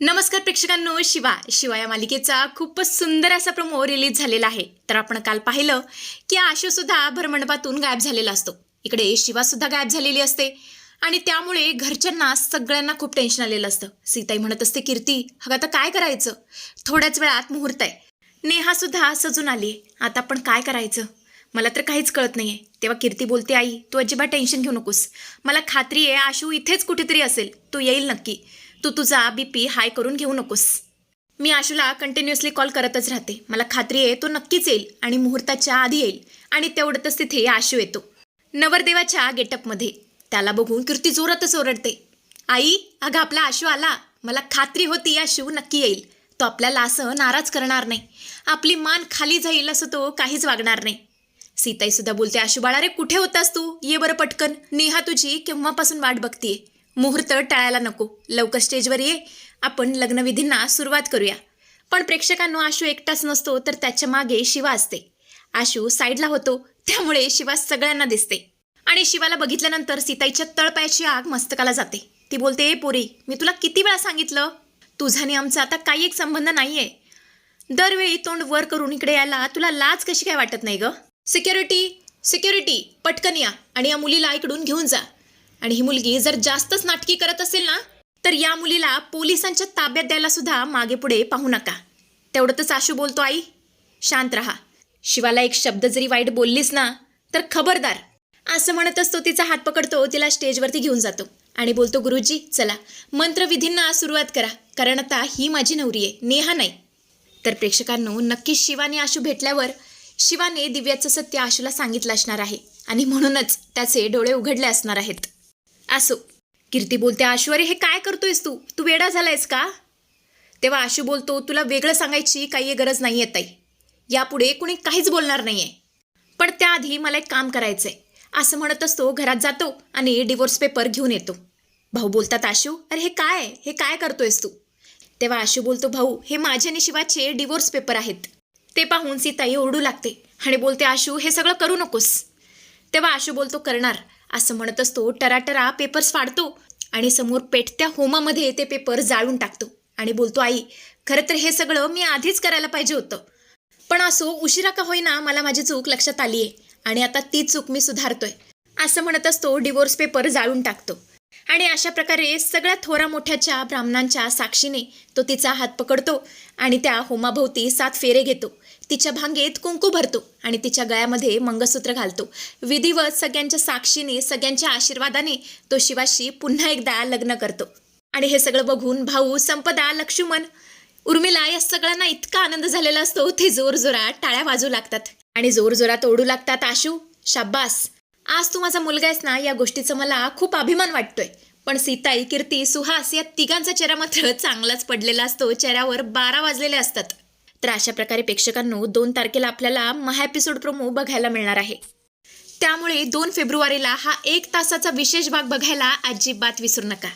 नमस्कार प्रेक्षकांनो शिवा. शिवा या मालिकेचा खूपच सुंदर असा प्रमो रिलीज झालेला आहे. तर आपण काल पाहिलं की आशू सुद्धा भरमंडपातून गायब झालेला असतो. इकडे शिवा सुद्धा गायब झालेली असते. आणि त्यामुळे घरच्यांना सगळ्यांना खूप टेन्शन आलेलं असतं. सीताई म्हणत असते कीर्ती अगं आता काय करायचं? थोड्याच वेळात मुहूर्त आहे. नेहा सुद्धा सजून आली. आता आपण काय करायचं? मला तर काहीच कळत नाहीये. तेव्हा कीर्ती बोलते आई तू अजिबात टेन्शन घेऊ नकोस. मला खात्री आहे आशू इथेच कुठेतरी असेल. तो येईल नक्की. तू तुझा बी पी हाय करून घेऊ नकोस. मी आशूला कंटिन्युअसली कॉल करतच राहते. मला खात्री आहे तो नक्कीच येईल आणि मुहूर्ताच्या आधी येईल. आणि तेवढतच तिथे आशू येतो. नवरदेवाच्या गेटअपमध्ये. त्याला बघून कीर्ती जोरातच ओरडते. आई अगं आपला आशू आला. मला खात्री होती आशू नक्की येईल. तो आपल्याला असं नाराज करणार नाही. आपली मान खाली जाईल असं तो काहीच वागणार नाही. सीताई सुद्धा बोलते आशू बाळा रे कुठे होतास तू? ये बरं पटकन. नेहा तुझी केव्हापासून वाट बघतीये? मुहूर्त टाळायला नको. लवकर स्टेजवर ये. आपण लग्नविधींना सुरुवात करूया. पण प्रेक्षकांनो आशू एकटाच नसतो तर त्याच्यामागे शिवा असते. आशू साईडला होतो त्यामुळे शिवा सगळ्यांना दिसते. आणि शिवाला बघितल्यानंतर सीताईच्या तळपायाची आग मस्तकाला जाते. ती बोलते ए पोरी मी तुला किती वेळा सांगितलं? तुझा आणि आमचा आता काही एक संबंध नाही आहे दरवेळी तोंड वर करून इकडे यायला तुला लाज कशी काय वाटत नाही ग? सिक्युरिटी सिक्युरिटी पटकन या. आणि या मुलीला इकडून घेऊन जा. आणि ही मुलगी जर जास्तच नाटकी करत असेल ना तर या मुलीला पोलिसांच्या ताब्यात द्यायला सुद्धा मागे पुढे पाहू नका. तेवढंच आशू बोलतो आई शांत राहा. शिवाला एक शब्द जरी वाईट बोललीस ना तर खबरदार. असं म्हणतच तो तिचा हात पकडतो तिला स्टेजवरती घेऊन जातो आणि बोलतो गुरुजी चला. मंत्रविधींना सुरुवात करा कारण आता ही माझी नवरी आहे नेहा नाही. तर प्रेक्षकांनो नक्कीच शिवाने आशू भेटल्यावर शिवाने दिव्याचं सत्य आशूला सांगितलं असणार आहे आणि म्हणूनच त्याचे डोळे उघडले असणार आहेत. असो कीर्ती बोलते आशू अरे हे काय करतोयस तू? तू वेडा झालायस का? तेव्हा आशू बोलतो तुला वेगळं सांगायची काही गरज नाही आहे ताई. यापुढे कुणी काहीच बोलणार नाहीये. पण त्याआधी मला एक काम करायचंय. असं म्हणत असतो घरात जातो आणि डिवोर्स पेपर घेऊन येतो. भाऊ बोलतात आशू अरे हे काय? हे काय करतोयस तू? तेव्हा आशू बोलतो भाऊ हे माझ्या निशिवाचे शिवाचे डिवोर्स पेपर आहेत. ते पाहून सीताई ओरडू लागते आणि बोलते आशू हे सगळं करू नकोस. तेव्हा आशू बोलतो करणार. असं म्हणत असतो टराटरा पेपर्स फाडतो आणि समोर पेटत्या होमामध्ये ते पेपर जाळून टाकतो आणि बोलतो आई खरं तर हे सगळं मी आधीच करायला पाहिजे होतं. पण असो उशिरा का होईना मला माझी चूक लक्षात आली आहे आणि आता ती चूक मी सुधारतोय. असं म्हणत असतो डिवोर्स पेपर जाळून टाकतो. आणि अशा प्रकारे सगळ्या थोरा मोठ्याच्या ब्राह्मणांच्या साक्षीने तो तिचा हात पकडतो आणि त्या होमाभोवती सात फेरे घेतो. तिच्या भांगेत कुंकू भरतो आणि तिच्या गळ्यामध्ये मंगळसूत्र घालतो. विधिवत सगळ्यांच्या साक्षीने सगळ्यांच्या आशीर्वादाने तो शिवाशी पुन्हा एकदा लग्न करतो. आणि हे सगळं बघून भाऊ संपदा लक्ष्मण उर्मिला या सगळ्यांना इतका आनंद झालेला असतो. ते जोरजोरात टाळ्या वाजू लागतात आणि जोरजोरात ओढू लागतात आशू शाब्बास. आज तू माझा मुलगा आहेस ना या गोष्टीचा मला खूप अभिमान वाटतोय. पण सीताई कीर्ती सुहास या तिघांचा चेहरा मात्र चांगलाच पडलेला असतो. चेहऱ्यावर बारा वाजलेले असतात. तर अशा प्रकारे प्रेक्षकांनो दोन तारखेला आपल्याला महा एपिसोड प्रोमो बघायला मिळणार आहे. त्यामुळे दोन फेब्रुवारीला हा एक तासाचा विशेष भाग बघायला अजिबात विसरू नका.